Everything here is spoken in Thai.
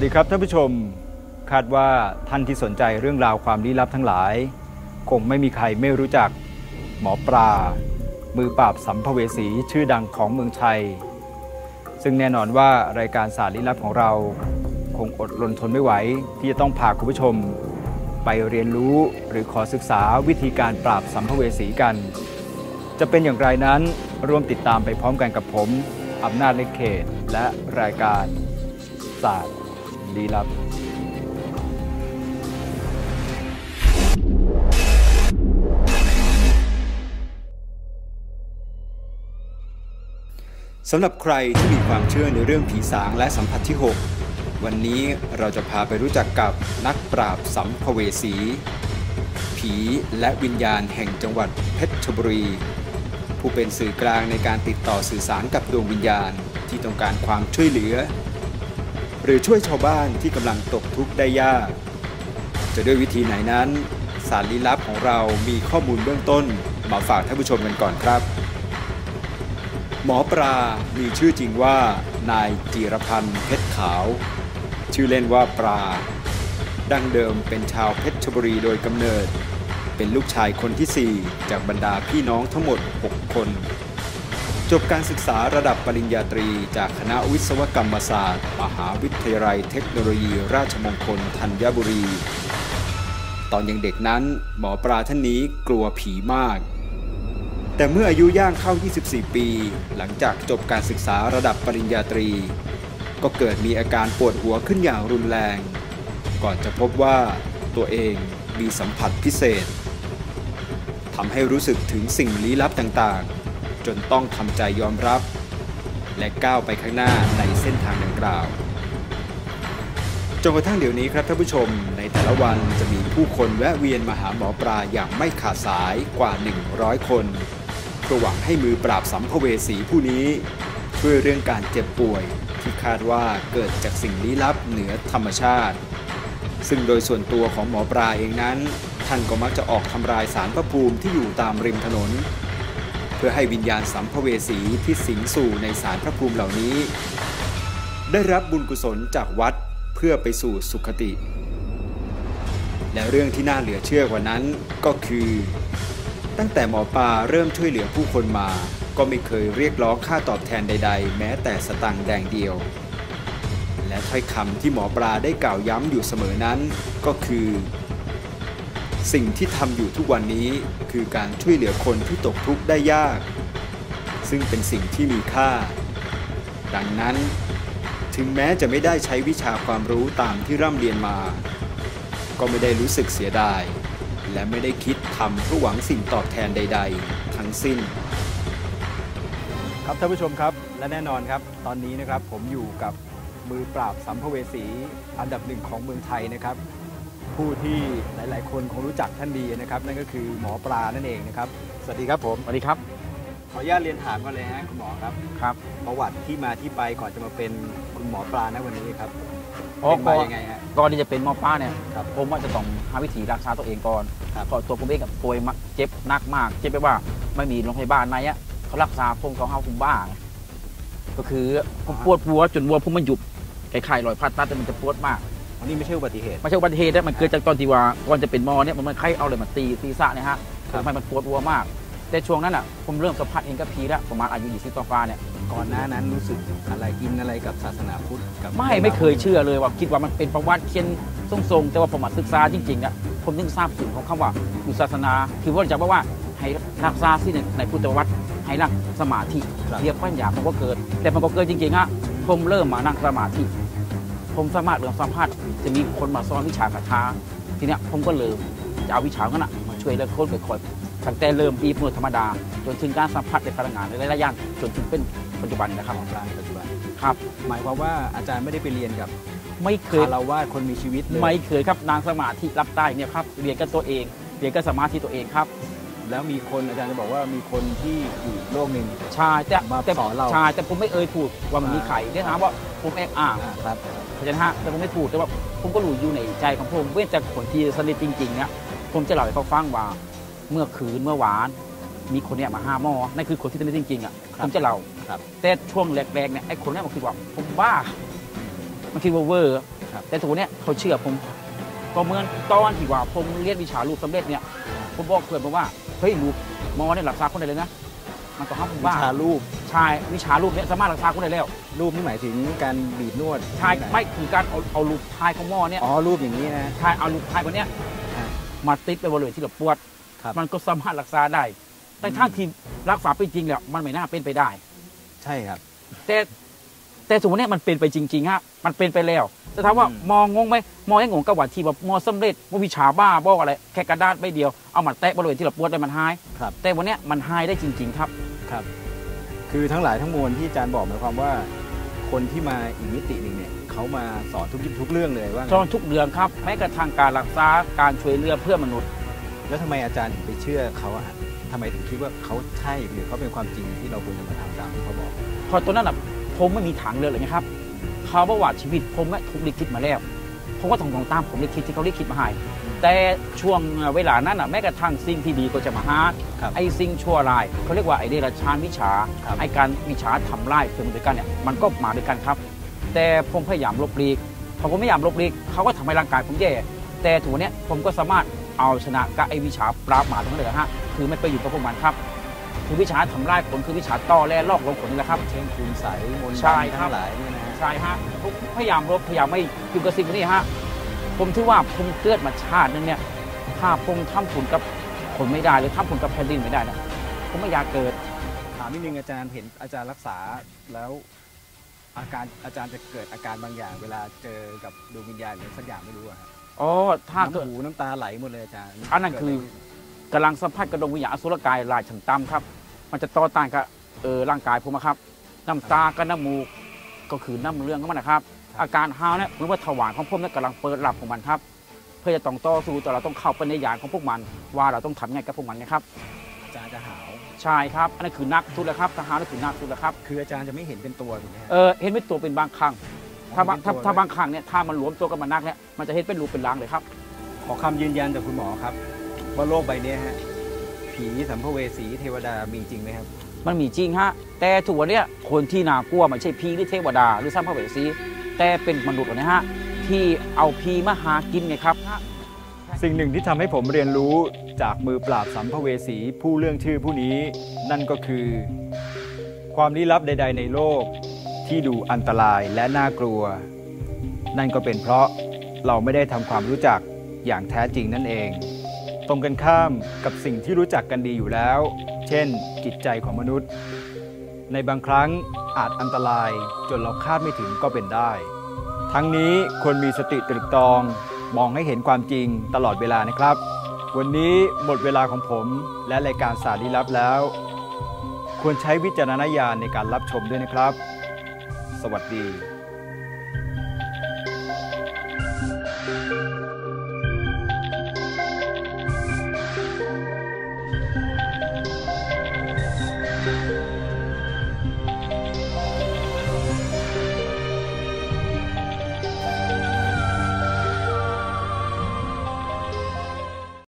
วัสดีครับท่านผู้ชมคาดว่าท่านที่สนใจเรื่องราวความลี้ลับทั้งหลาย คงไม่มีใครไม่รู้จักหมอปลา มือปราบสัมภเวสีชื่อดังของเมืองไทย ซึ่งแน่นอนว่ารายการสารลี้ลับของเรา คงอดรนทนไม่ไหว ที่จะต้องพาคุณผู้ชม ไปเรียนรู้หรือขอศึกษาวิธีการปราบสัมภเวสีกัน จะเป็นอย่างไรนั้นร่วมติดตามไปพร้อมกันกับผมอำนาจเล็กเขตและรายการศาสตร์ ลี้ลับ สำหรับใครที่มีความเชื่อในเรื่องผีสางและสัมผัสที่ 6 วันนี้เราจะพาไปรู้จักกับนักปราบสัมภเวสี ผีและวิญญาณแห่งจังหวัดเพชรบุรี ผู้เป็นสื่อกลางในการติดต่อสื่อสารกับดวงวิญญาณที่ต้องการความช่วยเหลือ หรือช่วยชาวบ้านที่กำลังตกทุกข์ได้ยาก จะด้วยวิธีไหนนั้นสารลี้ลับของเรามีข้อมูลเบื้องต้นมาฝากท่านผู้ชมกันก่อนครับ หมอปลามีชื่อจริงว่า นายจีรพันธ์เพชรขาว ชื่อเล่นว่าปลาดั้งเดิมเป็นชาวเพชรชบุรีโดยกำเนิด เป็นลูกชายคนที่ 4 จากบรรดาพี่น้องทั้งหมด 6 คน จบการศึกษาระดับปริญญาตรี จากคณะวิศวกรรมศาสตร์ มหาวิทยาลัยเทคโนโลยี ราชมงคลธัญบุรี ตอนยังเด็กนั้นหมอปลาท่านนี้กลัวผีมาก แต่เมื่ออายุย่างเข้า 24 ปี หลังจากจบการศึกษาระดับปริญญาตรี ก็เกิดมีอาการปวดหัวขึ้นอย่างรุนแรง ก่อนจะพบว่าตัวเองมีสัมผัสพิเศษทำให้รู้สึกถึงสิ่งลี้ลับต่างๆ จนต้องทำใจยอมรับ และก้าวไปข้างหน้าในเส้นทางดังกล่าวจนกระทั่งเดี๋ยวนี้ครับท่านผู้ชม ในแต่ละวันจะมีผู้คนแวะเวียนมาหาหมอปลาอย่างไม่ขาดสายกว่า 100 คนเพื่อหวังให้มือปราบสัมภเวสีผู้นี้ช่วยเรื่องการเจ็บป่วย ที่คาดว่าเกิดจากสิ่งลี้ลับเหนือธรรมชาติ ซึ่งโดยส่วนตัวของหมอปลาเองนั้น ท่านก็มักจะออกทำลายสารพระภูมิที่อยู่ตามริมถนน เพื่อให้วิญญาณสัมภเวสีที่สิงสู่ในสารพระภูมิเหล่านี้ ได้รับบุญกุศลจากวัดเพื่อไปสู่สุขติ และเรื่องที่น่าเหลือเชื่อกว่านั้นก็คือ ตั้งแต่หมอปลาเริ่มช่วยเหลือผู้คนมา ก็ไม่เคยเรียกร้องค่าตอบแทนใด ๆ แม้แต่สตังค์แดงเดียว และถ้อยคำที่หมอปลาได้กล่าวย้ำอยู่เสมอนั้นก็คือ สิ่งที่ทำอยู่ทุกวันนี้คือการช่วยเหลือคนที่ตกทุกข์ได้ยาก ซึ่งเป็นสิ่งที่มีค่า ดังนั้น ถึงแม้จะไม่ได้ใช้วิชาความรู้ตามที่ร่ำเรียนมา ก็ไม่ได้รู้สึกเสียดาย และไม่ได้คิดทำเพื่อหวังสิ่งตอบแทนใด ๆ ทั้งสิ้น ครับท่านผู้ชมครับและแน่นอนครับ ตอนนี้นะครับผมอยู่กับมือปราบสัมภเวสีอันดับหนึ่งของเมืองไทยนะครับ ผู้ที่หลาย ๆ คนคงรู้จักท่านดีนะครับ นั่นก็คือหมอปลานั่นเองนะครับ สวัสดีครับผมสวัสดีครับ ขออนุญาตเรียนถามก่อนเลยฮะคุณหมอครับครับ ประวัติที่มาที่ไปก่อนจะมาเป็นคุณหมอปลานะวันนี้ครับอ๋อเป็นมายังไงฮะ ก่อนที่จะเป็นหมอป้าเนี่ยครับผมว่าจะต้องหาวิธีรักษาตัวเองก่อนครับ เพราะตัวผมเองกับป่วยมากเจ็บหนักมาก เจ็บไปว่าไม่มีโรงพยาบาลไหนอะเขารักษาผมเขาเอาผมบ้าไงก็คือผมปวดหัวจนวัวผมมันหยุบไข้ๆรอยพัดตัดแต่มันจะปวดมาก อันนี้ไม่ใช่อุบัติเหตุไม่ใช่อุบัติเหตุนะมันเกิดจากตอนที่ว่าก่อนจะเป็นหมอเนี่ยมันมันไข้เอาเลยมาตีศีรษะเนี่ยฮะครับทำให้มันปวดหัวมาก แต่ช่วงนั้นอะผมเริ่มสัมผัสเองกับผีแล้วประมาณอายุ20ต่อฟ้าเนี่ยก่อนหน้านั้นรู้สึกอะไรอินอะไรกับศาสนาพุทธกับไม่ไม่เคยเชื่อเลยว่าคิดว่ามันเป็นประวัติเขียนทรงๆแต่ว่าผมมาศึกษาจริงๆอะผมถึงทราบถึงของคำว่าอยู่ศาสนา คือว่าจะบอกว่าให้รักษาที่ในในพุทธวัตรให้นั่งสมาธิเรียกปัญญามันก็เกิด แต่มันก็เกิดจริงๆฮะผมเริ่มมานั่งสมาธิ ผมสามารถเริ่มสัมผัสจะมีคนมาสอนวิชาคาถาทีเนี้ยผมก็เริ่มจะเอาวิชานั้นนะมาช่วยเหลือคนไปคอยตั้งแต่เริ่มอีฟนวดธรรมดา จนถึงการสัมผัสในพลังงานในระยะยานจนถึงเป็นปัจจุบันนะครับหมอปลาในปัจจุบันครับ หมายความว่าอาจารย์ไม่ได้ไปเรียนกับไม่เคยคารวาสคนมีชีวิตเลยไม่เคยครับนางสมาธิรับได้เนี่ยครับเรียนกับตัวเองเรียนกับสมาธิตัวเองครับ แล้วมีคนอาจารย์จะบอกว่ามีคนที่อยู่อีกโลกหนึ่งใช่แต่มาแต่สอนเราใช่แต่ผมไม่เอ่ยถูกว่ามันมีไข่ได้ถามว่า ผมแอบอ้างอ่าครับเพราะฉะนั้นฮะแต่ผมไม่ถูกแต่ว่าผมก็รู้อยู่ในใจของผมเว้นแต่คนที่สนิทจริงๆเนี่ยผมจะเล่าให้เขาฟังว่าเมื่อคืนเมื่อวาน มีคนเนี่ยมาห้าหมอนั่นคือคนที่สนิทจริงๆอะครับผมจะเล่าครับแต่ช่วงแรกๆเนี่ยไอ้คนเนี้มันคิดว่าผมบ้ามันคิดว่าเวอร์ครับแต่ตัวเนี้ยเขาเชื่อผมก็เหมือนตอนที่ว่าผมเรียนวิชารูปสำเร็จเนี่ยผมบอกเพื่อนผมว่าเฮ้ยรูปหมอเนี่ยรักษาคนได้เลยนะมันก็ห้ามผมวิว่าชารูป ใช่วิชารูปเนี่ยสามารถรักษาคนได้แล้ว รูปนี่หมายถึงการบีบนวดใช่ไม่ถึงการเอาเอารูปทายของหมอเนี่ยอ๋อรูปอย่างนี้นะทายเอารูปทายคนเนี้ยอ่ามาติดไปบริเวณที่เราปวด ครับมันก็สามารถรักษาได้ แต่ถ้าทีรักษาไปจริงแล้วมันไม่น่าเป็นไปได้ ใช่ครับ แต่แต่สมมติเนี่ยมันเป็นไปจริงๆฮะมันเป็นไปแล้วจะถามว่าอืมมองงงไหมมองให้งงกับว่าที่แบบมอสำเร็จว่าวิชาบ้าบอกอะไรแค่กระดาษใบเดียวเอามาแตะบริเวณที่เราปวดได้มันหาย ครับ แต่วันเนี้ยมันหายได้จริง ๆ ครับ ครับ คือทั้งหลายทั้งมวลที่อาจารย์บอกหมายความว่า คนที่มาอีกมิติหนึ่งเนี่ยเขามาสอนทุกทุกเรื่องเลยว่างั้นจอนทุกเรื่องครับแม้กระทั่งการรักษาการช่วยเหลือเพื่อมนุษย์ แล้วทำไมอาจารย์ถึงไปเชื่อเขาอะฮะทำไมถึงคิดว่าเขาใช่หรือเขาเป็นความจริงที่เราควรจะมาทำตามที่เขาบอกเพราะตัวนั้นอะผมไม่มีทางเลือกเลยนะครับเขาบอกว่าชีวิตผมอะถูกลิขิตมาแล้ว ผมก็ต้องต้องตามผมลิขิตที่เขาลิขิตมาให้ แต่ช่วงเวลานั้นอะแม้กระทั่งสิ่งที่ดีก็จะมาหาครับไอ้สิ่งชั่วร้ายเขาเรียกว่าไอ้เดรัจฉานวิชาครับไอ้การวิชาทำร้ายเพื่อนด้วยกันเนี่ยมันก็มาด้วยกันครับ แต่ผมพยายามลบหลีกพอผมพยายามลบหลีกเขาก็ทำให้ร่างกายผมแย่แต่ถึงวันเนี้ยผมก็สามารถเอาชนะกับไอ้วิชาปราบหมาตรงนั้นเลยฮะคือไม่ไปอยู่กับพวกมันครับ คือวิชาทำร้ายคนคือวิชาต่อแร่ลอกลงผลนี่แหละครับ เช่นคุณใสยมนต์ใช่ดำครับทั้งหลายเนี่ยนะฮะ ใช่ฮะผมพยายามลบพยายามไม่อยู่กับสิ่งพวกนี้ฮะผมถือว่าผมเกิดมาชาตินึงเนี่ยถ้าผมทำผลกับคนไม่ได้หรือทำผลกับแผ่นดินไม่ได้นะผมไม่อยากเกิด ถามนิดนึงอาจารย์เห็นอาจารย์รักษาแล้วอาการอาจารย์จะเกิดอาการบางอย่าง เวลาเจอกับดวงวิญญาณหรือสักอย่างไม่รู้อะครับอ๋อถ้าเกิด น้ำหูน้ำตาไหลหมดเลยอาจารย์อันนั้นคือกำลังสัมผัสกระดงวิญญาณอสุรกายลายชั้นต่ำครับ มันจะต่อต้านกับเออร่างกายผมอะครับ น้ำตากับน้ำมูกก็คือน้ำเรื่องของมันนะครับ อาการหาวเนี่ยเหมือนว่าถวานของผมเนี่ยกำลังเปิดหลับของมันครับ เพื่อจะต้องต่อสู้แต่เราต้องเข้าไปในยานของพวกมัน ว่าเราต้องทำยังไงกับพวกมันนะครับอาจารย์จะหาวใใช่ครับอันนั้นคือนักสุดแล้วครับทหารนั่นคือนักสุดแล้วครับคืออาจารย์จะไม่เห็นเป็นตัวถูกไหมฮะเออเห็นเป็นตัวเป็นบางครั้งถ้าบางถ้าเห็นเป็นตัวถ้าบางครั้งเนี่ยถ้ามันหลวมตัวกันมานักเนี่ยมันจะเห็นเป็นรูปเป็นร่างเลยครับ ขอคำยืนยันจากคุณหมอครับ ว่าโลกใบเนี้ยฮะผีสัมภเวสีเทวดามีจริงไหมครับ มันมีจริงฮะ แต่ถูกวันเนี้ยคนที่น่ากลัวไม่ใช่พีหรือเทวดาหรือสัมภเวสี แต่เป็นมนุษย์นะฮะที่เอาพีมาหากินไงครับ สิ่งหนึ่งที่ทำให้ผมเรียนรู้จากมือปราบสัมภเวสีผู้เรื่องชื่อผู้นี้ นั่นก็คือ ความลี้ลับใด ๆ ในโลกที่ดูอันตรายและน่ากลัว นั่นก็เป็นเพราะเราไม่ได้ทำความรู้จักอย่างแท้จริงนั่นเอง ตรงกันข้ามกับสิ่งที่รู้จักกันดีอยู่แล้ว เช่น จิตใจของมนุษย์ ในบางครั้งอาจอันตรายจนเราคาดไม่ถึงก็เป็นได้ ทั้งนี้ควรมีสติตรึกตรอง มองให้เห็นความจริงตลอดเวลานะครับ วันนี้หมดเวลาของผมและรายการสารีลับแล้ว ควรใช้วิจารณญาณในการรับชมด้วยนะครับ สวัสดี